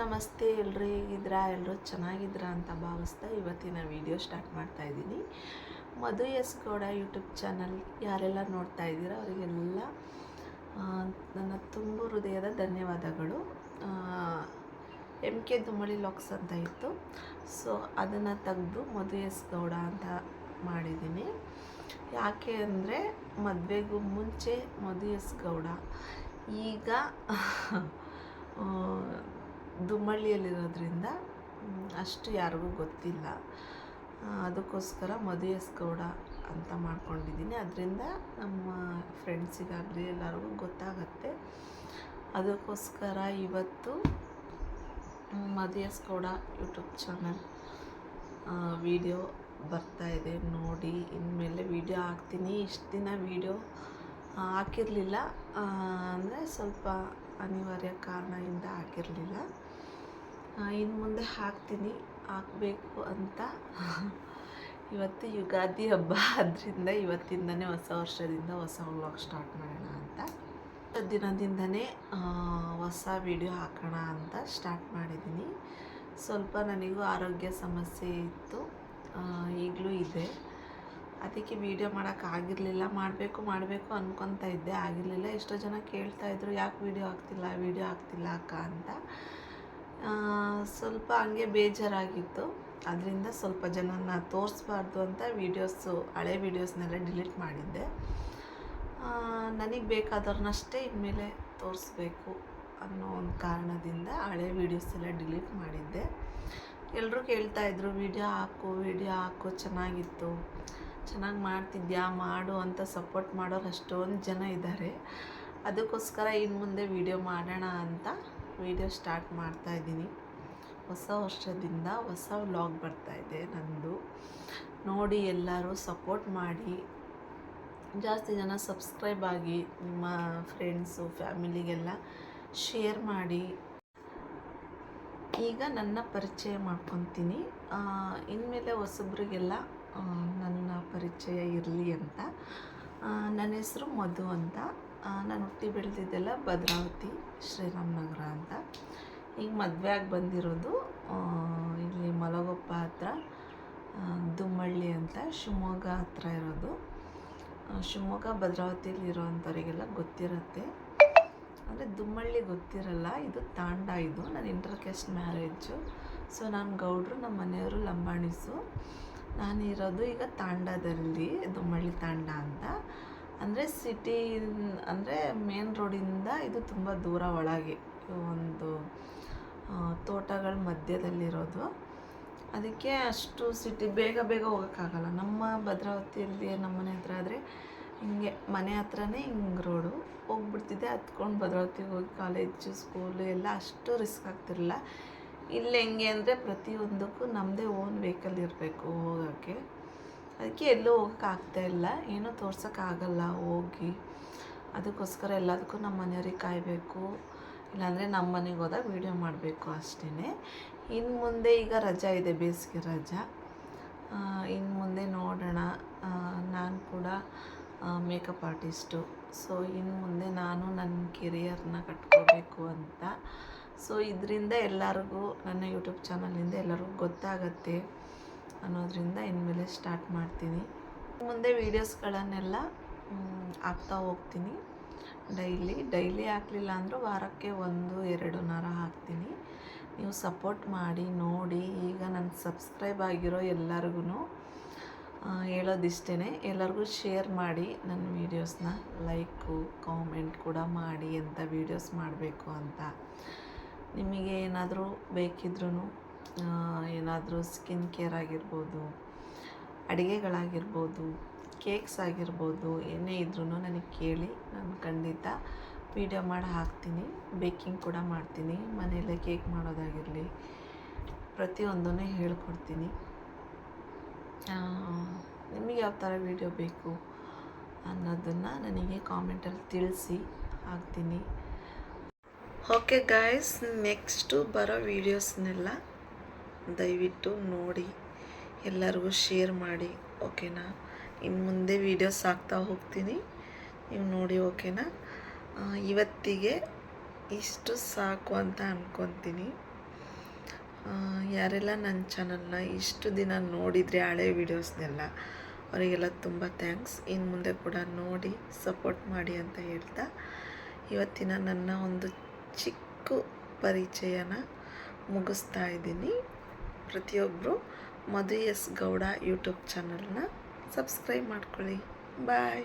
ನಮಸ್ತೆ ಎಲ್ಲರೂ ಹೇಗಿದ್ರಾ ಎಲ್ಲರೂ ಚೆನ್ನಾಗಿದ್ರಾ ಅಂತ ಭಾವಿಸ್ತಾ ಇವತ್ತಿನ ವಿಡಿಯೋ ಸ್ಟಾರ್ಟ್ ಮಾಡ್ತಾ ಇದ್ದೀನಿ. Madhu S Gowda YouTube channel ಯಾರೆಲ್ಲ ನೋಡ್ತಾ ಇದ್ದೀರಾ ಅವರಿಗೆಲ್ಲ ನನ್ನ ತುಂಬ ಹೃದಯದ ಧನ್ಯವಾದಗಳು. ಎಂ ಕೆ ದುಮ್ಮಳಿ ಲಾಕ್ಸ್ ಅಂತ ಇತ್ತು. ಸೊ, ಅದನ್ನು ತೆಗೆದು ಮಧು ಎಸ್ ಗೌಡ ಅಂತ ಮಾಡಿದ್ದೀನಿ. ಯಾಕೆ ಅಂದರೆ ಮದುವೆಗೂ ಮುಂಚೆ ಮಧು ಎಸ್ ಗೌಡ ಈಗ ದುಮ್ಮಳ್ಳಿಯಲ್ಲಿರೋದ್ರಿಂದ ಅಷ್ಟು ಯಾರಿಗೂ ಗೊತ್ತಿಲ್ಲ. ಅದಕ್ಕೋಸ್ಕರ ಮದುವೆ ಎಸ್ ಗೌಡ ಅಂತ ಮಾಡ್ಕೊಂಡಿದ್ದೀನಿ. ಅದರಿಂದ ನಮ್ಮ ಫ್ರೆಂಡ್ಸಿಗಾಗಲಿ ಎಲ್ಲರಿಗೂ ಗೊತ್ತಾಗತ್ತೆ. ಅದಕ್ಕೋಸ್ಕರ ಇವತ್ತು ಮದುವೆ ಸ್ಕೌಡ S Gowda YouTube channel video ಬರ್ತಾ ಇದೆ. ನೋಡಿ, ಇನ್ಮೇಲೆ ವಿಡಿಯೋ ಹಾಕ್ತೀನಿ. ಇಷ್ಟು ದಿನ ವಿಡಿಯೋ ಹಾಕಿರಲಿಲ್ಲ. ಅಂದರೆ ಸ್ವಲ್ಪ ಅನಿವಾರ್ಯ ಕಾರಣದಿಂದ ಹಾಕಿರಲಿಲ್ಲ. ಇನ್ನು ಮುಂದೆ ಹಾಕ್ತೀನಿ. ಹಾಕಬೇಕು ಅಂತ. ಇವತ್ತು ಯುಗಾದಿ ಹಬ್ಬ. ಆದ್ದರಿಂದ ಇವತ್ತಿಂದನೇ ಹೊಸ ವರ್ಷದಿಂದ ಹೊಸ ವ್ಲಾಗ್ ಸ್ಟಾರ್ಟ್ ಮಾಡೋಣ ಅಂತ. ದಿನದಿಂದನೇ ಹೊಸ ವಿಡಿಯೋ ಹಾಕೋಣ ಅಂತ ಸ್ಟಾರ್ಟ್ ಮಾಡಿದ್ದೀನಿ. ಸ್ವಲ್ಪ ನನಗೂ ಆರೋಗ್ಯ ಸಮಸ್ಯೆ ಇತ್ತು. ಈಗಲೂ ಇದೆ. ಅದಕ್ಕೆ ವೀಡಿಯೋ ಮಾಡೋಕ್ಕಾಗಿರಲಿಲ್ಲ ಮಾಡಬೇಕು ಮಾಡಬೇಕು ಅಂದ್ಕೊತಾ ಇದ್ದೆ. ಆಗಿರಲಿಲ್ಲ. ಎಷ್ಟೋ ಜನ ಕೇಳ್ತಾ ಇದ್ರು, ಯಾಕೆ ವೀಡಿಯೋ ಆಗ್ತಿಲ್ಲ ವೀಡಿಯೋ ಆಗ್ತಿಲ್ಲ ಅಕ್ಕ? ಅಂತ. ಸ್ವಲ್ಪ ಹಂಗೆ ಬೇಜಾರಾಗಿತ್ತು. ಅದರಿಂದ ಸ್ವಲ್ಪ ಜನನ ತೋರಿಸ್ಬಾರ್ದು ಅಂತ ವೀಡಿಯೋಸು, ಹಳೆ ವೀಡಿಯೋಸ್ನೆಲ್ಲ ಡಿಲೀಟ್ ಮಾಡಿದ್ದೆ. ನನಗೆ ಬೇಕಾದವ್ರನ್ನಷ್ಟೇ ಇನ್ಮೇಲೆ ತೋರಿಸ್ಬೇಕು ಅನ್ನೋ ಒಂದು ಕಾರಣದಿಂದ ಹಳೆ ವೀಡಿಯೋಸ್ ಎಲ್ಲ ಡಿಲೀಟ್ ಮಾಡಿದ್ದೆ. ಎಲ್ಲರೂ ಕೇಳ್ತಾ ಇದ್ರು, ವಿಡಿಯೋ ಹಾಕು, ವೀಡಿಯೋ ಹಾಕು, ಚೆನ್ನಾಗಿತ್ತು. ಚೆನ್ನಾಗಿ ಮಾಡ್ತಿದ್ಯಾ, ಮಾಡು ಅಂತ ಸಪೋರ್ಟ್ ಮಾಡೋರು ಅಷ್ಟೊಂದು ಜನ ಇದ್ದಾರೆ ಅದಕ್ಕೋಸ್ಕರ ಇನ್ನು ಮುಂದೆ ವಿಡಿಯೋ ಮಾಡೋಣ ಅಂತ ವಿಡಿಯೋ ಸ್ಟಾರ್ಟ್ ಮಾಡ್ತಾ ಇದ್ದೀನಿ. ಹೊಸ ವರ್ಷದಿಂದ ಹೊಸ ವ್ಲಾಗ್ ಇದೆ ನಂದು. ನೋಡಿ ಎಲ್ಲರೂ ಸಪೋರ್ಟ್ ಮಾಡಿ. ಜಾಸ್ತಿ ಜನ ಸಬ್ಸ್ಕ್ರೈಬ್ ಆಗಿ ನಿಮ್ಮ ಫ್ರೆಂಡ್ಸು ಫ್ಯಾಮಿಲಿಗೆಲ್ಲ ಶೇರ್ ಮಾಡಿ. ಈಗ ನನ್ನ ಪರಿಚಯ ಮಾಡ್ಕೊತೀನಿ. ಇನ್ಮೇಲೆ ಹೊಸಬ್ರಿಗೆಲ್ಲ ನನ್ನ ಪರಿಚಯ ಇರಲಿ ಅಂತ. ನನ್ನ ಹೆಸರು ಮಧು ಅಂತ. ನಾನು ಹುಟ್ಟಿ ಬೆಳೆದಿದ್ದೆಲ್ಲ ಭದ್ರಾವತಿ. ಶ್ರೀರಾಮನಗರ ಅಂತ. ಈಗ ಮದುವೆ ಆಗಿ ಬಂದಿರೋದು ಇಲ್ಲಿ ಮಲಗೊಪ್ಪ ಹತ್ರ ದುಮ್ಮಳ್ಳಿ ಅಂತ, ಶಿವಮೊಗ್ಗ ಹತ್ರ ಇರೋದು. ಶಿವಮೊಗ್ಗ ಭದ್ರಾವತಿಯಲ್ಲಿ ಇರೋವಂಥವರಿಗೆಲ್ಲ ಗೊತ್ತಿರುತ್ತೆ. ಅಂದರೆ ದುಮ್ಮಳ್ಳಿ ಗೊತ್ತಿರಲ್ಲ, ಇದು ತಾಂಡ ಇದು. ನನ್ನ ಇಂಟರ್ ಮ್ಯಾರೇಜು. ಸೊ, ನಾನು ಗೌಡ್ರು, ನಮ್ಮ ಮನೆಯವರು ಲಂಬಾಣಿಸು. ನಾನು ಇರೋದು ಈಗ ತಾಂಡದಲ್ಲಿ, ದುಮ್ಮಳ್ಳಿ ತಾಂಡ ಅಂತ. ಅಂದರೆ ಸಿಟಿ ಅಂದರೆ ಮೇನ್ ರೋಡಿಂದ ಇದು ತುಂಬ ದೂರ ಒಳಗೆ. ಒಂದು ತೋಟಗಳ ಮಧ್ಯದಲ್ಲಿರೋದು. ಅದಕ್ಕೆ ಅಷ್ಟು ಸಿಟಿ ಬೇಗ ಬೇಗ ಹೋಗೋಕ್ಕಾಗಲ್ಲ. ನಮ್ಮ ಭದ್ರಾವತಿಯಲ್ಲಿ ನಮ್ಮ ಮನೆ ಹತ್ರ ಆದರೆ ಹಿಂಗೆ, ಮನೆ ಹತ್ರನೇ ಹಿಂಗೆ ರೋಡು ಹೋಗ್ಬಿಡ್ತಿದ್ದೆ ಹತ್ಕೊಂಡು ಭದ್ರಾವತಿಗೆ ಹೋಗಿ ಕಾಲೇಜು ಸ್ಕೂಲು ಎಲ್ಲ ಅಷ್ಟು ರಿಸ್ಕ್ ಆಗ್ತಿರಲಿಲ್ಲ ಇಲ್ಲಿ ಹೆಂಗೆ ಅಂದರೆ ಪ್ರತಿಯೊಂದಕ್ಕೂ ನಮ್ಮದೇ ಓನ್ ವೆಹಿಕಲ್ ಇರಬೇಕು ಹೋಗೋಕ್ಕೆ ಅದಕ್ಕೆ ಎಲ್ಲೂ ಹೋಗೋಕ್ಕಾಗ್ತಾ ಇಲ್ಲ. ಏನೂ ತೋರ್ಸೋಕ್ಕಾಗಲ್ಲ ಹೋಗಿ. ಅದಕ್ಕೋಸ್ಕರ ಎಲ್ಲದಕ್ಕೂ ನಮ್ಮ ಮನೆಯವ್ರಿಗೆ ಕಾಯಬೇಕು. ಇಲ್ಲಾಂದರೆ ನಮ್ಮ ಮನೆಗೆ ಹೋದಾಗ ವೀಡಿಯೋ ಮಾಡಬೇಕು ಅಷ್ಟೇ ಇನ್ನು ಮುಂದೆ ಈಗ ರಜಾ ಇದೆ, ಬೇಸಿಗೆ ರಜಾ. ಇನ್ನು ಮುಂದೆ ನೋಡೋಣ. ನಾನು ಕೂಡ ಮೇಕಪ್ ಆರ್ಟಿಸ್ಟು ಸೊ ಇನ್ನು ಮುಂದೆ ನಾನು ನನ್ನ ಕೆರಿಯರ್ನ ಕಟ್ಕೋಬೇಕು ಅಂತ. ಸೊ ಇದರಿಂದ ಎಲ್ಲರಿಗೂ, ನನ್ನ ಯೂಟ್ಯೂಬ್ ಚಾನಲಿಂದ ಎಲ್ಲರಿಗೂ ಗೊತ್ತಾಗತ್ತೆ. ಅನ್ನೋದ್ರಿಂದ ಇನ್ಮೇಲೆ ಸ್ಟಾರ್ಟ್ ಮಾಡ್ತೀನಿ. ಮುಂದೆ ವೀಡಿಯೋಸ್ಗಳನ್ನೆಲ್ಲ ಹಾಕ್ತಾ ಹೋಗ್ತೀನಿ. ಡೈಲಿ ಡೈಲಿ ಹಾಕಲಿಲ್ಲ ಅಂದರೂ ವಾರಕ್ಕೆ ಒಂದು ಎರಡು ನರ ಹಾಕ್ತೀನಿ. ನೀವು ಸಪೋರ್ಟ್ ಮಾಡಿ, ನೋಡಿ, ಈಗ ನನ್ನ ಸಬ್ಸ್ಕ್ರೈಬ್ ಆಗಿರೋ ಎಲ್ಲರಿಗೂ ಹೇಳೋದಿಷ್ಟೇ ಎಲ್ಲರಿಗೂ ಶೇರ್ ಮಾಡಿ ನನ್ನ ವೀಡಿಯೋಸ್ನ ಲೈಕು ಕಾಮೆಂಟ್ ಕೂಡ ಮಾಡಿ ಎಂಥ ವೀಡಿಯೋಸ್ ಮಾಡಬೇಕು ಅಂತ. ನಿಮಗೆ ಏನಾದರೂ ಬೇಕಿದ್ರೂ ಏನಾದರೂ ಸ್ಕಿನ್ ಕೇರ್ ಆಗಿರ್ಬೋದು, ಅಡುಗೆಗಳಾಗಿರ್ಬೋದು ಕೇಕ್ಸ್ ಆಗಿರ್ಬೋದು, ಏನೇ ಇದ್ರೂ ನನಗೆ ಕೇಳಿ ನಾನು ಖಂಡಿತ ವೀಡಿಯೋ ಮಾಡಿ ಹಾಕ್ತೀನಿ. ಬೇಕಿಂಗ್ ಕೂಡ ಮಾಡ್ತೀನಿ. ಮನೆಯಲ್ಲೇ ಕೇಕ್ ಮಾಡೋದಾಗಿರಲಿ ಪ್ರತಿಯೊಂದನ್ನು ಹೇಳ್ಕೊಡ್ತೀನಿ. ನಿಮಗೆ ಯಾವ ಥರ ವೀಡಿಯೋ ಬೇಕು ಅನ್ನೋದನ್ನು ನನಗೆ ಕಾಮೆಂಟಲ್ಲಿ ತಿಳಿಸಿ ಹಾಕ್ತೀನಿ. ಓಕೆ ಗಾಯ್ಸ್ ನೆಕ್ಸ್ಟು ಬರೋ ವೀಡಿಯೋಸ್ನೆಲ್ಲ ದಯವಿಟ್ಟು ನೋಡಿ. ಎಲ್ಲರಿಗೂ ಶೇರ್ ಮಾಡಿ ಓಕೆನಾ ಇನ್ನು ಮುಂದೆ ವೀಡಿಯೋಸ್ ಹಾಕ್ತಾ ಹೋಗ್ತೀನಿ. ನೀವು ನೋಡಿ ಓಕೆನಾ ಇವತ್ತಿಗೆ ಇಷ್ಟು ಸಾಕು ಅಂತ ಅಂದ್ಕೊತೀನಿ ಯಾರೆಲ್ಲ ನನ್ನ ಚಾನಲ್ನ ಇಷ್ಟು ದಿನ ನೋಡಿದರೆ ಹಳೆ ವೀಡಿಯೋಸ್ನೆಲ್ಲ ಅವರಿಗೆಲ್ಲ ತುಂಬ ಥ್ಯಾಂಕ್ಸ್ ಇನ್ನು ಮುಂದೆ ಕೂಡ ನೋಡಿ ಸಪೋರ್ಟ್ ಮಾಡಿ ಅಂತ ಹೇಳ್ತಾ, ಇವತ್ತಿನ ನನ್ನ ಒಂದು ಚಿಕ್ಕ ಪರಿಚಯನ ಮುಗಿಸ್ತಾ ಇದ್ದೀನಿ. ಪ್ರತಿಯೊಬ್ಬರು ಮಧು ಎಸ್ ಗೌಡ ಯೂಟ್ಯೂಬ್ ಚಾನಲ್ನ ಸಬ್ಸ್ಕ್ರೈಬ್ ಮಾಡ್ಕೊಳ್ಳಿ. ಬಾಯ್.